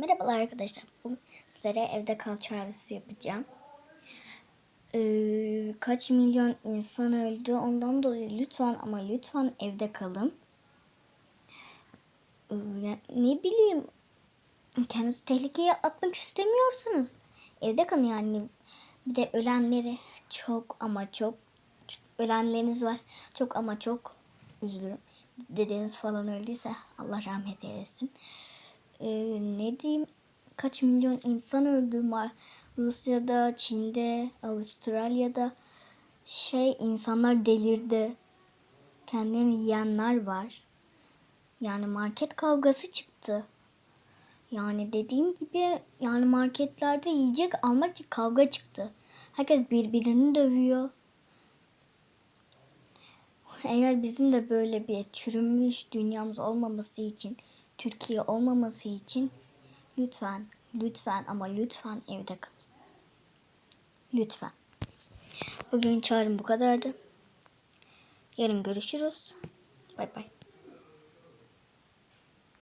Merhabalar arkadaşlar. Bugün sizlere evde kal çağrısı yapacağım. Ee, kaç milyon insan öldü. Ondan dolayı lütfen ama lütfen evde kalın. Ee, ne bileyim kendinizi tehlikeye atmak istemiyorsanız evde kalın yani. Bir de ölenleri çok ama çok ölenleriniz var. Çok ama çok üzülürüm. Dedeniz falan öldüyse Allah rahmet eylesin. Ee, ne diyeyim kaç milyon insan öldü Rusya'da, Çin'de, Avustralya'da şey insanlar delirdi. Kendilerini yiyenler var. Yani market kavgası çıktı. Yani dediğim gibi yani marketlerde yiyecek almak için kavga çıktı. Herkes birbirini dövüyor. Eğer bizim de böyle bir çürümüş dünyamız olmaması için, Türkiye olmaması için lütfen, lütfen ama lütfen evde kalın. Lütfen. Bugün çağrım bu kadardı. Yarın görüşürüz. Bay bay.